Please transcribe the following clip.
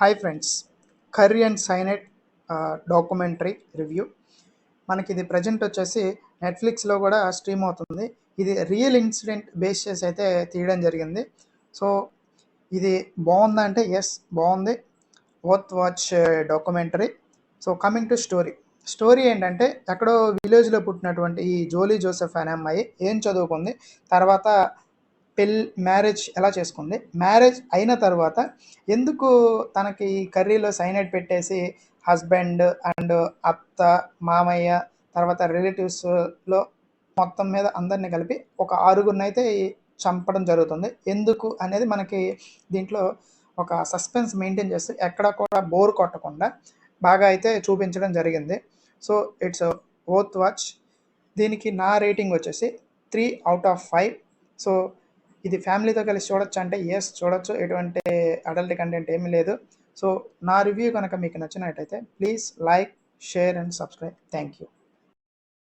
Hi friends curry and cyanide documentary review మనకి ఇది present వచ్చేసి నెట్ఫ్లిక్స్లో కూడా స్ట్రీమ్ అవుతుంది. ఇది రియల్ ఇన్సిడెంట్ బేస్ చేసి అయితే తీయడం జరిగింది. సో ఇది బాగుందా అంటే ఎస్ బాగుంది. Worth watch documentary so coming to story story ఏంటంటే ఎక్కడో విలేజ్లో పుట్టినటువంటి ఈ జోలీ జోసెఫ్ అనే అమ్మాయి ఏం చదువుకుంది? తర్వాత పెళ్ళి మ్యారేజ్ ఎలా చేసుకుంది? మ్యారేజ్ అయిన తర్వాత ఎందుకు తనకి కర్రీలో సైనైడ్ పెట్టేసి హస్బెండ్ అండ్ అత్త మామయ్య తర్వాత రిలేటివ్స్లో మొత్తం మీద అందరిని కలిపి ఒక ఆరుగురినైతే చంపడం జరుగుతుంది. ఎందుకు అనేది మనకి దీంట్లో ఒక సస్పెన్స్ మెయింటైన్ చేస్తే ఎక్కడ కూడా బోర్ కొట్టకుండా బాగా అయితే చూపించడం జరిగింది. So it's worth watch. దీనికి నా రేటింగ్ వచ్చేసి three out of five. So ఇది ఫ్యామిలీతో కలిసి చూడొచ్చు అంటే ఎస్ చూడొచ్చు. ఎటువంటి అడల్ట్ కంటెంట్ ఏమీ లేదు. సో నా రివ్యూ కనుక మీకు నచ్చినట్టయితే please like share and subscribe thank you